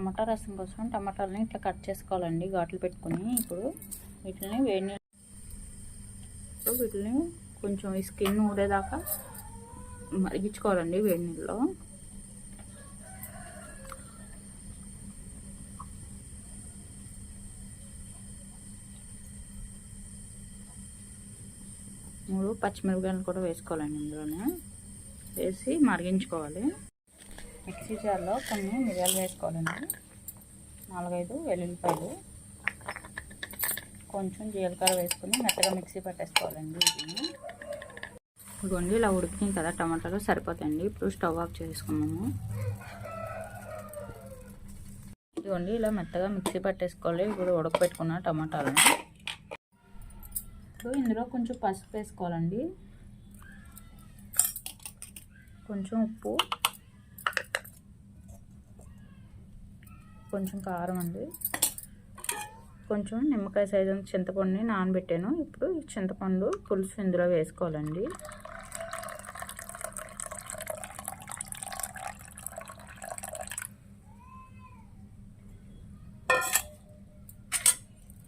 టమాటా రసం కోసం టమాటాలని ఇట్లా కట్ చేసుకోవాలండి ఘాట్లు పెట్టుకుని. ఇప్పుడు వీటిని వేడి నీళ్ళు వీటిని కొంచెం ఈ స్కిన్ ఊడేదాకా మరిగించుకోవాలండి వేడి నీళ్ళలో. మూడు పచ్చిమిరపకాయలు కూడా వేసుకోవాలండి ఇందులోనే. వేసి మరిగించుకోవాలి. మిక్సీ జార్లో కొన్ని మిరియాలు వేసుకోవాలండి. నాలుగైదు వెల్లుల్లిపాయలు. కొంచెం జీలకర్ర వేసుకుని మెత్తగా మిక్సీ పట్టేసుకోవాలండి ఇది. ఇదిగోండి ఇలా ఉడికినాయి కదా టమాటాలు సరిపోతాయండి. ఇప్పుడు స్టవ్ ఆఫ్ చేసుకున్నాము. ఇదిగోండి ఇలా మెత్తగా మిక్సీ పట్టేసుకోవాలి. ఇప్పుడు ఉడకపెట్టుకున్న టమాటాలను. ఇప్పుడు ఇందులో కొంచెం పసుపు వేసుకోవాలండి. కొంచెం ఉప్పు. కొంచెం కారం అండి. కొంచెం నిమ్మకాయ సైజు చింతపండుని నానబెట్టాను. ఇప్పుడు ఈ చింతపండు పులుసు ఇందులో వేసుకోవాలండి.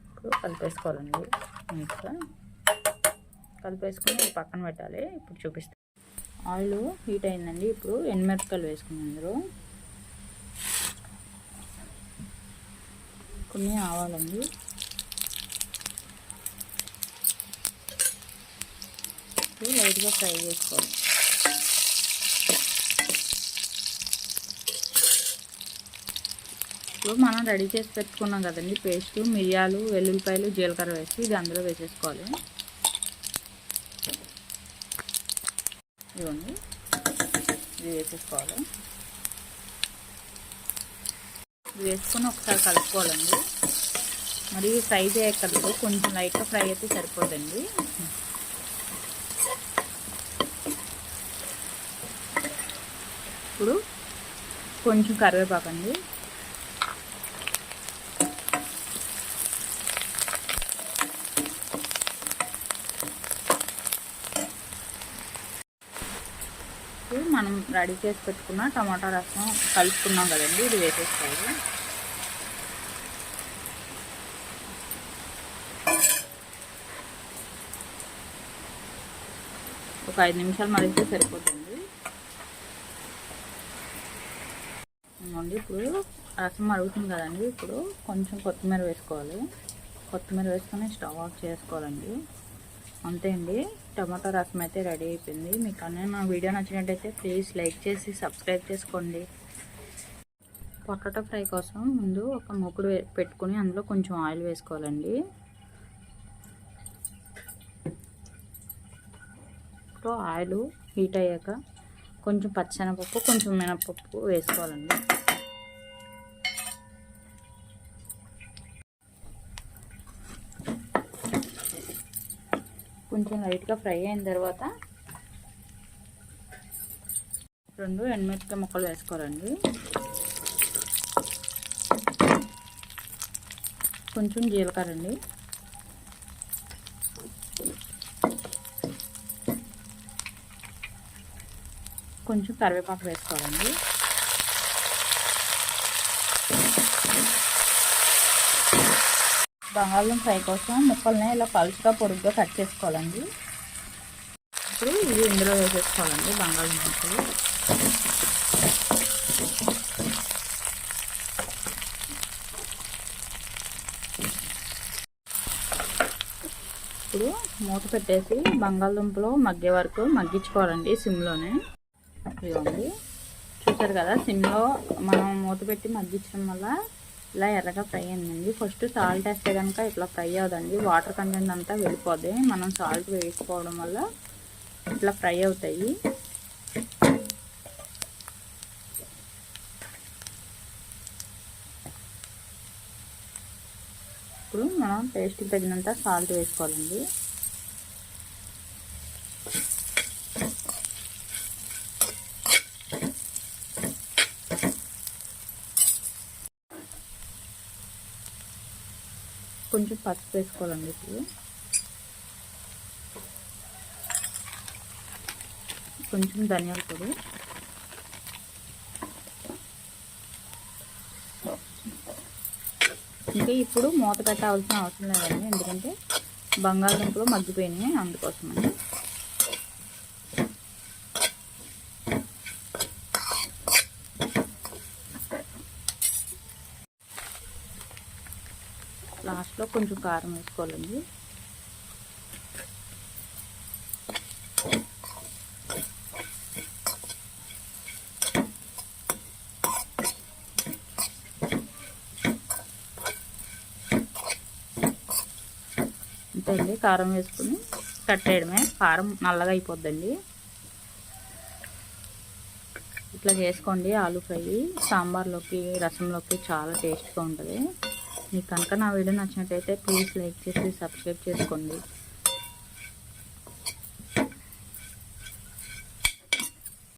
ఇప్పుడు కలిపేసుకోవాలండి. ఇంకా కలిపేసుకుని పక్కన పెట్టాలి. ఇప్పుడు చూపిస్తాను ఆయిల్ హీట్ అయిందండి. ఇప్పుడు ఎండుమిరపకాయలు వేసుకున్నాం ఇందులో కొన్ని ఆవాలండి. ఇప్పుడు లైట్గా ఫ్రై చేసుకోవాలి. ఇప్పుడు మనం రెడీ చేసి పెట్టుకున్నాం కదండి పేస్ట్ మిరియాలు వెల్లుల్లిపాయలు జీలకర్ర వేసి ఇది అందులో వేసేసుకోవాలి. ఇవ్వండి ఇది వేసేసుకోవాలి. ఇది వేసుకొని ఒకసారి కలుపుకోవాలండి. మరి ఫ్రై చేయక్కర్లేదు కొంచెం లైట్గా ఫ్రై అయితే సరిపోదండి. ఇప్పుడు కొంచెం కరివేపాకండి. ఇప్పుడు మనం రెడీ చేసి పెట్టుకున్న టమాటా రసం కలుపుకున్నాం కదండి ఇది వేసేసుకోవాలి. ఒక ఐదు నిమిషాలు మరిస్తే సరిపోతుంది. అండి ఇప్పుడు రసం మరుగుతుంది కదండి ఇప్పుడు కొంచెం కొత్తిమీర వేసుకోవాలి. కొత్తిమీర వేసుకొని స్టవ్ ఆఫ్ చేసుకోవాలండి. అంతే అండి. టమాటో రసం అయితే రెడీ అయిపోయింది. మీకు అన్నీ నా వీడియో నచ్చినట్టయితే ప్లీజ్ లైక్ చేసి సబ్స్క్రైబ్ చేసుకోండి. పొటాటో ఫ్రై కోసం ముందు ఒక మూకుడు పెట్టుకుని అందులో కొంచెం ఆయిల్ వేసుకోవాలండి. ఇప్పుడు ఆయిల్ హీట్ అయ్యాక కొంచెం పచ్చనపప్పు కొంచెం మినపప్పు వేసుకోవాలండి. కొంచెం లైట్గా ఫ్రై అయిన తర్వాత రెండు ఎండుమిరపకాయ ముక్కలు వేసుకోవాలండి. కొంచెం జీలకర్ర అండి కొంచెం కరివేపాకు వేసుకోవాలండి. బంగాళం ఫ్రై కోసం ముక్కల్ని ఇలా పలుచగా పొడుగ్గా కట్ చేసుకోవాలండి. ఇప్పుడు ఇది ఇందులో వేసేసుకోవాలండి బంగాళం ముక్కలు. ఇప్పుడు మూత పెట్టేసి బంగాళదుంపలు మగ్గే వరకు మగ్గించుకోవాలండి సిమ్లోనే. ఇవ్వండి చూసారు కదా సిమ్లో మనం మూత పెట్టి మగ్గించడం వల్ల ఇలా ఎర్రగా ఫ్రై అయిందండి. ఫస్ట్ సాల్ట్ వేస్తే కనుక ఇట్లా ఫ్రై అవ్వదండి. వాటర్ కంటెంట్ అంతా వెళ్ళిపోద్ది. మనం సాల్ట్ వేసుకోవడం వల్ల ఇట్లా ఫ్రై అవుతాయి. ఇప్పుడు మనం టేస్ట్కి తగినంత సాల్ట్ వేసుకోవాలండి. కొంచెం పసుపు వేసుకోవాలండి ఇప్పుడు. కొంచెం ధనియాల పొడి. ఇంకా ఇప్పుడు మూత పెట్టాల్సిన అవసరం లేదండి ఎందుకంటే బంగాళదుంపలు మగ్గిపోయినాయి అందుకోసమని. లాస్ట్లో కొంచెం కారం వేసుకోవాలండి. అంతే అండి కారం వేసుకుని కట్టేయడమే కారం నల్లగా అయిపోద్దండి. ఇట్లా చేసుకోండి ఆలు ఫ్రై. సాంబార్లోకి రసంలోకి చాలా టేస్ట్గా ఉంటుంది. మీకు కనుక నా వీడియో నచ్చినట్టయితే ప్లీజ్ లైక్ చేసి సబ్స్క్రైబ్ చేసుకోండి.